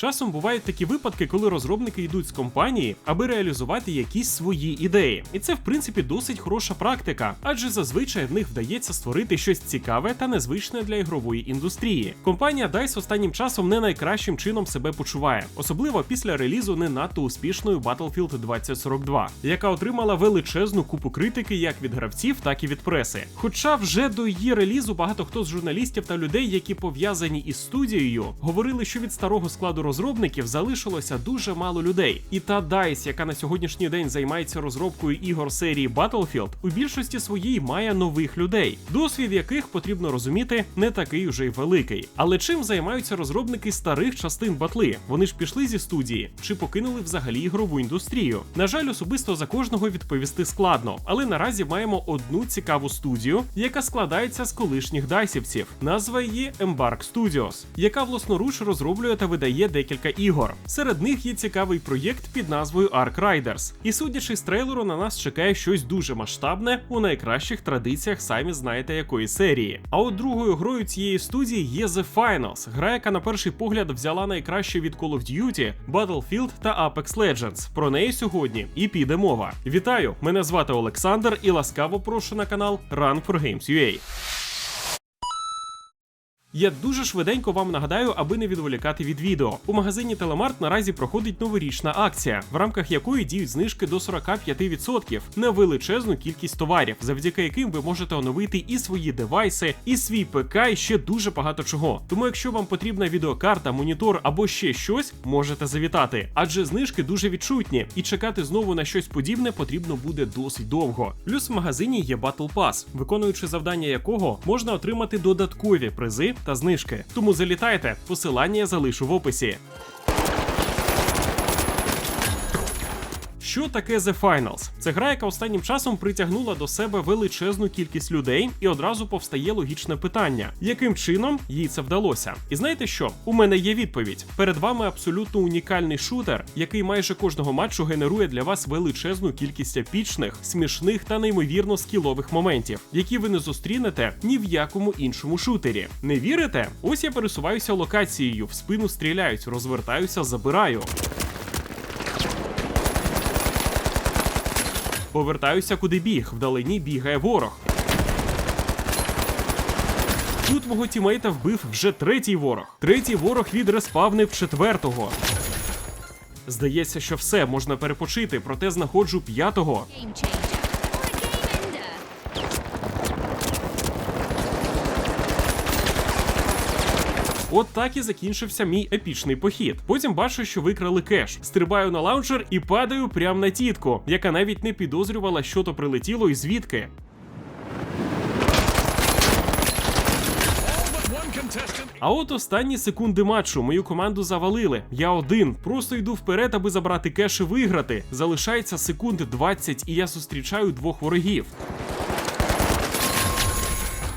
Часом бувають такі випадки, коли розробники йдуть з компанії, аби реалізувати якісь свої ідеї. І це, в принципі, досить хороша практика, адже зазвичай в них вдається створити щось цікаве та незвичне для ігрової індустрії. Компанія DICE останнім часом не найкращим чином себе почуває, особливо після релізу не надто успішної Battlefield 2042, яка отримала величезну купу критики як від гравців, так і від преси. Хоча вже до її релізу багато хто з журналістів та людей, які пов'язані із студією, говорили, що від старого складу розробників залишилося дуже мало людей. І та DICE, яка на сьогоднішній день займається розробкою ігор серії Battlefield, у більшості своїй має нових людей, досвід яких потрібно розуміти не такий уже й великий. Але чим займаються розробники старих частин батли? Вони ж пішли зі студії чи покинули взагалі ігрову індустрію? На жаль, особисто за кожного відповісти складно, але наразі маємо одну цікаву студію, яка складається з колишніх дайсівців. Назва її Embark Studios, яка власноруч розроблює та видає декілька ігор. Серед них є цікавий проєкт під назвою Ark Riders. І судячи з трейлеру, на нас чекає щось дуже масштабне у найкращих традиціях, самі знаєте якої серії. А от другою грою цієї студії є The Finals, гра, яка на перший погляд взяла найкраще від Call of Duty, Battlefield та Apex Legends. Про неї сьогодні і піде мова. Вітаю! Мене звати Олександр і ласкаво прошу на канал Run for Games UA. Я дуже швиденько вам нагадаю, аби не відволікати від відео. У магазині Телемарт наразі проходить новорічна акція, в рамках якої діють знижки до 45% на величезну кількість товарів, завдяки яким ви можете оновити і свої девайси, і свій ПК, і ще дуже багато чого. Тому, якщо вам потрібна відеокарта, монітор або ще щось, можете завітати. Адже знижки дуже відчутні, і чекати знову на щось подібне потрібно буде досить довго. Плюс в магазині є Battle Pass, виконуючи завдання якого можна отримати додаткові призи та знижки. Тому залітайте, посилання я залишу в описі. Що таке The Finals? Це гра, яка останнім часом притягнула до себе величезну кількість людей, і одразу повстає логічне питання: яким чином їй це вдалося? І знаєте що? У мене є відповідь. Перед вами абсолютно унікальний шутер, який майже кожного матчу генерує для вас величезну кількість епічних, смішних та неймовірно скілових моментів, які ви не зустрінете ні в якому іншому шутері. Не вірите? Ось я пересуваюся локацією, в спину стріляють, розвертаюся, забираю. Повертаюся куди біг, вдалині бігає ворог. Тут мого тімейта вбив вже третій ворог. Третій ворог відреспавнив четвертого. Здається, що все можна перепочити, проте знаходжу п'ятого. От так і закінчився мій епічний похід. Потім бачу, що викрали кеш. Стрибаю на лаунчер і падаю прямо на тітку, яка навіть не підозрювала, що то прилетіло і звідки. А от останні секунди матчу мою команду завалили. Я один. Просто йду вперед, аби забрати кеш і виграти. Залишається секунд 20, і я зустрічаю двох ворогів.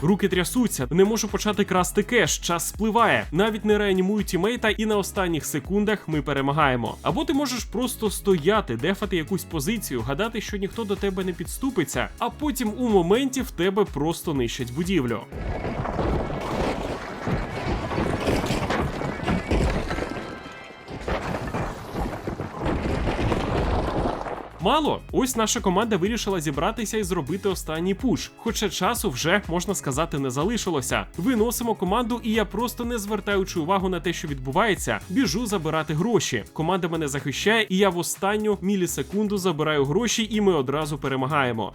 Руки трясуться, не можу почати красти кеш, час спливає. Навіть не реанімую тімейта, і на останніх секундах ми перемагаємо. Або ти можеш просто стояти, дефати якусь позицію, гадати, що ніхто до тебе не підступиться, а потім у моменті в тебе просто нищать будівлю. Мало, ось наша команда вирішила зібратися і зробити останній пуш. Хоча часу вже можна сказати не залишилося. Виносимо команду, і я просто не звертаючи увагу на те, що відбувається, біжу забирати гроші. Команда мене захищає, і я в останню мілісекунду забираю гроші, і ми одразу перемагаємо.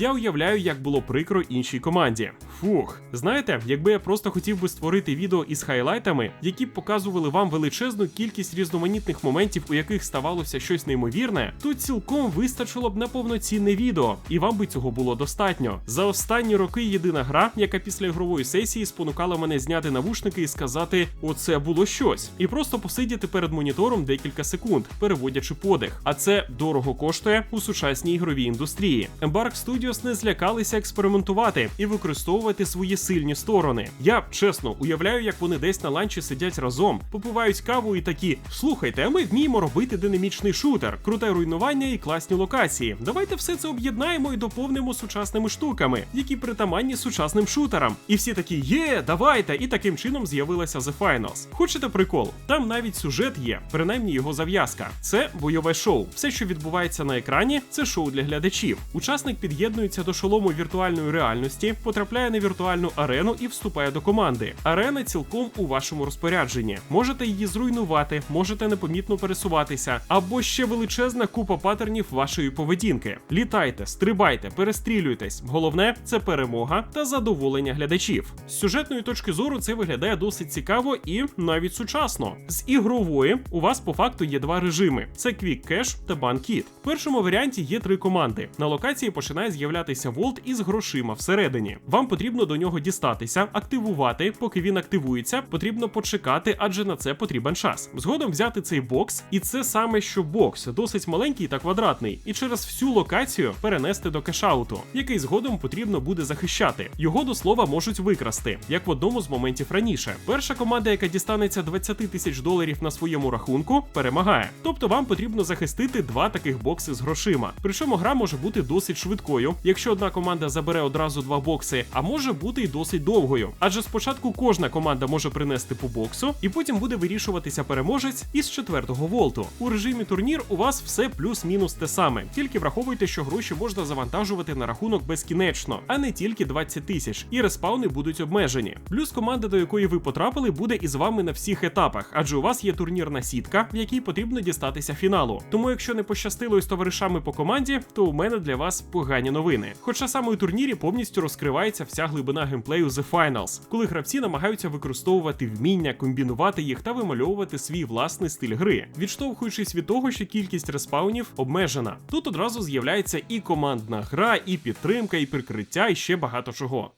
Я уявляю, як було прикро іншій команді. Фух, знаєте, якби я просто хотів би створити відео із хайлайтами, які б показували вам величезну кількість різноманітних моментів, у яких ставалося щось неймовірне, то цілком вистачило б на повноцінне відео, і вам би цього було достатньо. За останні роки єдина гра, яка після ігрової сесії спонукала мене зняти навушники і сказати: оце було щось, і просто посидіти перед монітором декілька секунд, переводячи подих. А це дорого коштує у сучасній ігровій індустрії. Embark Studios не злякалися експериментувати і використовувати свої сильні сторони. Я чесно уявляю, як вони десь на ланчі сидять разом, попивають каву і такі: слухайте, а ми вміємо робити динамічний шутер, круте руйнування і класні локації. Давайте все це об'єднаємо і доповнимо сучасними штуками, які притаманні сучасним шутерам. І всі такі є, давайте. І таким чином з'явилася The Finals. Хочете прикол? Там навіть сюжет є, принаймні його зав'язка. Це бойове шоу. Все, що відбувається на екрані, це шоу для глядачів. Учасник під'єднується до шолому віртуальної реальності, потрапляє на віртуальну арену і вступає до команди. Арена цілком у вашому розпорядженні. Можете її зруйнувати, можете непомітно пересуватися, або ще величезна купа паттернів вашої поведінки. Літайте, стрибайте, перестрілюйтесь. Головне це перемога та задоволення глядачів. З сюжетної точки зору це виглядає досить цікаво і навіть сучасно. З ігрової у вас по факту є два режими: це Quick Cash та Банкіт. В першому варіанті є три команди. На локації починає з'являтися волт із грошима всередині. Вам потрібно до нього дістатися, активувати. Поки він активується, потрібно почекати, адже на це потрібен час. Згодом взяти цей бокс, і це саме що бокс, досить маленький та квадратний, і через всю локацію перенести до кешауту, який згодом потрібно буде захищати. Його до слова можуть викрасти, як в одному з моментів раніше. Перша команда, яка дістанеться 20 тисяч доларів на своєму рахунку, перемагає. Тобто вам потрібно захистити два таких бокси з грошима. Причому гра може бути досить швидкою, якщо одна команда забере одразу два бокси, а може бути й досить довгою. Адже спочатку кожна команда може принести по боксу, і потім буде вирішуватися переможець із четвертого волту. У режимі турнір у вас все плюс-мінус те саме, тільки враховуйте, що гроші можна завантажувати на рахунок безкінечно, а не тільки 20 тисяч, і респауни будуть обмежені. Плюс команда, до якої ви потрапили, буде із вами на всіх етапах, адже у вас є турнірна сітка, в якій потрібно дістатися фіналу. Тому, якщо не пощастило із товаришами по команді, то у мене для вас погані новини. Хоча саме у турнірі повністю розкривається вся глибина геймплею The Finals, коли гравці намагаються використовувати вміння, комбінувати їх та вимальовувати свій власний стиль гри, відштовхуючись від того, що кількість респаунів обмежена. Тут одразу з'являється і командна гра, і підтримка, і прикриття, і ще багато чого.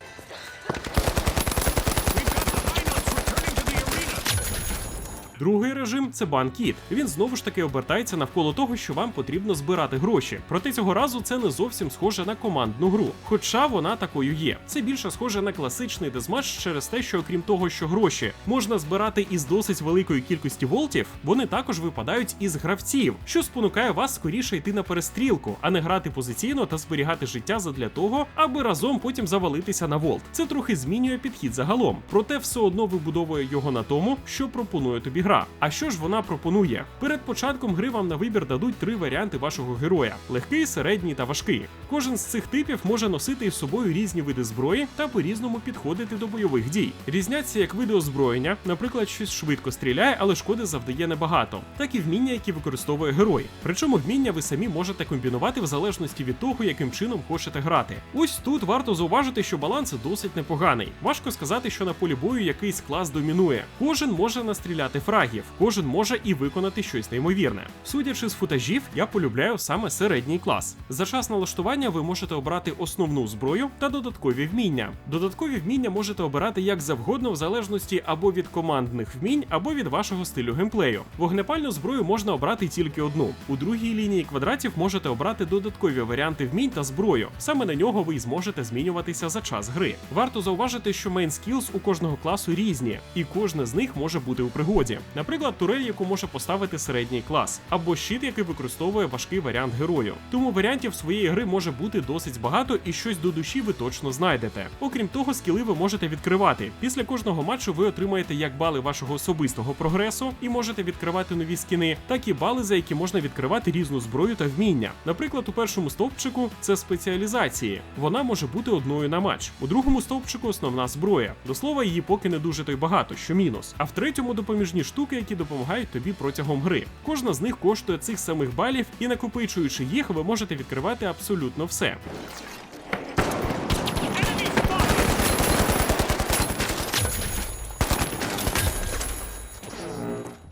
Другий режим це банкіт. Він знову ж таки обертається навколо того, що вам потрібно збирати гроші. Проте цього разу це не зовсім схоже на командну гру, хоча вона такою є. Це більше схоже на класичний дезматч через те, що окрім того, що гроші можна збирати із досить великої кількості волтів, вони також випадають із гравців, що спонукає вас скоріше йти на перестрілку, а не грати позиційно та зберігати життя задля того, аби разом потім завалитися на волт. Це трохи змінює підхід загалом, проте все одно вибудовує його на тому, що пропонує тобі гра. А що ж вона пропонує? Перед початком гри вам на вибір дадуть три варіанти вашого героя: легкий, середній та важкий. Кожен з цих типів може носити із собою різні види зброї та по-різному підходити до бойових дій. Різняться як види озброєння, наприклад, щось швидко стріляє, але шкоди завдає небагато, так і вміння, які використовує герой. Причому вміння ви самі можете комбінувати в залежності від того, яким чином хочете грати. Ось тут варто зауважити, що баланс досить непоганий. Важко сказати, що на полі бою якийсь клас домінує. Кожен може настріляти фрагів, кожен може і виконати щось неймовірне. Судячи з футажів, я полюбляю саме середній клас. За час налаштування ви можете обрати основну зброю та додаткові вміння. Додаткові вміння можете обирати як завгодно, в залежності або від командних вмінь, або від вашого стилю геймплею. Вогнепальну зброю можна обрати тільки одну. У другій лінії квадратів можете обрати додаткові варіанти вмінь та зброю. Саме на нього ви зможете змінюватися за час гри. Варто зауважити, що мейн скілз у кожного класу різні, і кожне з них може бути у пригоді. Наприклад, турель, яку може поставити середній клас, або щит, який використовує важкий варіант герою. Тому варіантів своєї гри може бути досить багато, і щось до душі ви точно знайдете. Окрім того, скіли ви можете відкривати. Після кожного матчу ви отримаєте як бали вашого особистого прогресу і можете відкривати нові скіни, так і бали, за які можна відкривати різну зброю та вміння. Наприклад, у першому стовпчику це спеціалізації. Вона може бути одною на матч. У другому стовпчику основна зброя. До слова, її поки не дуже то й багато, що мінус. А в третьому допоміжні штуки, які допомагають тобі протягом гри. Кожна з них коштує цих самих балів, і накопичуючи їх, ви можете відкривати абсолютно все.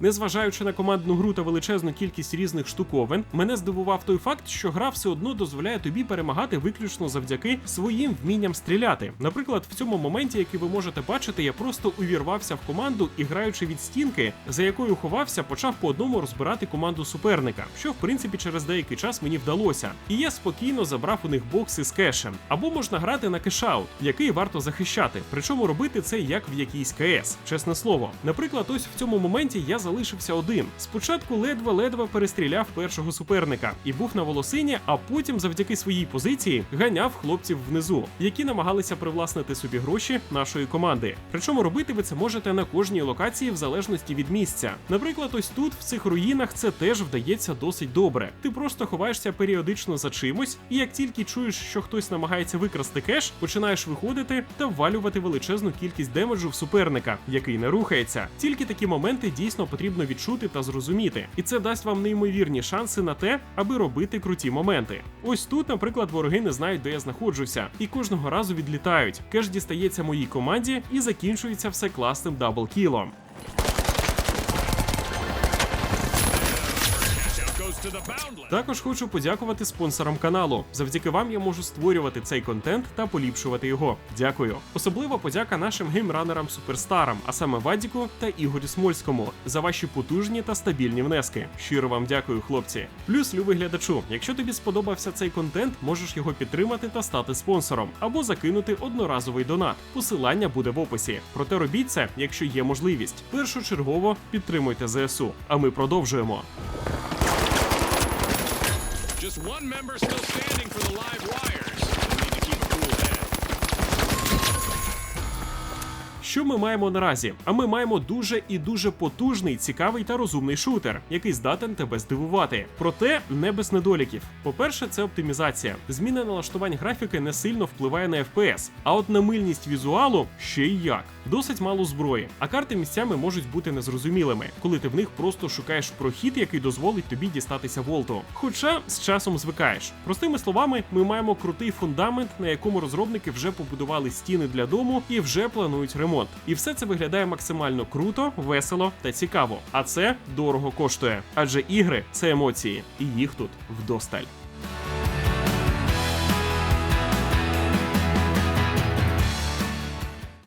Незважаючи на командну гру та величезну кількість різних штуковин, мене здивував той факт, що гра все одно дозволяє тобі перемагати виключно завдяки своїм вмінням стріляти. Наприклад, в цьому моменті, який ви можете бачити, я просто увірвався в команду і граючи від стінки, за якою ховався, почав по одному розбирати команду суперника, що в принципі через деякий час мені вдалося. І я спокійно забрав у них бокси з кешем. Або можна грати на кешаут, який варто захищати. Причому робити це як в якійсь КС, чесне слово. Наприклад, ось в цьому моменті я залишився один. Спочатку ледве-ледве перестріляв першого суперника і був на волосині, а потім, завдяки своїй позиції, ганяв хлопців внизу, які намагалися привласнити собі гроші нашої команди. Причому робити ви це можете на кожній локації в залежності від місця. Наприклад, ось тут, в цих руїнах, це теж вдається досить добре. Ти просто ховаєшся періодично за чимось, і як тільки чуєш, що хтось намагається викрасти кеш, починаєш виходити та ввалювати величезну кількість демеджу в суперника, який не рухається. Тільки такі моменти дійсно потрібно відчути та зрозуміти, і це дасть вам неймовірні шанси на те, аби робити круті моменти. Ось тут, наприклад, вороги не знають, де я знаходжуся, і кожного разу відлітають. Кеш дістається моїй команді і закінчується все класним даблкілом. Також хочу подякувати спонсорам каналу. Завдяки вам я можу створювати цей контент та поліпшувати його. Дякую. Особлива подяка нашим геймранерам суперстарам, а саме Вадіку та Ігорю Смольському, за ваші потужні та стабільні внески. Щиро вам дякую, хлопці. Плюс, любий глядачу, якщо тобі сподобався цей контент, можеш його підтримати та стати спонсором або закинути одноразовий донат. Посилання буде в описі. Проте робіть це, якщо є можливість. Першочергово підтримуйте ЗСУ. А ми продовжуємо. Just one member still standing for the live wires. Що ми маємо наразі? А ми маємо дуже і дуже потужний, цікавий та розумний шутер, який здатен тебе здивувати. Проте не без недоліків. По-перше, це оптимізація. Зміна налаштувань графіки не сильно впливає на FPS, а от на мильність візуалу ще й як. Досить мало зброї, а карти місцями можуть бути незрозумілими, коли ти в них просто шукаєш прохід, який дозволить тобі дістатися волту. Хоча з часом звикаєш. Простими словами, ми маємо крутий фундамент, на якому розробники вже побудували стіни для дому і вже планують ремонт. І все це виглядає максимально круто, весело та цікаво. А це дорого коштує. Адже ігри це емоції, і їх тут вдосталь.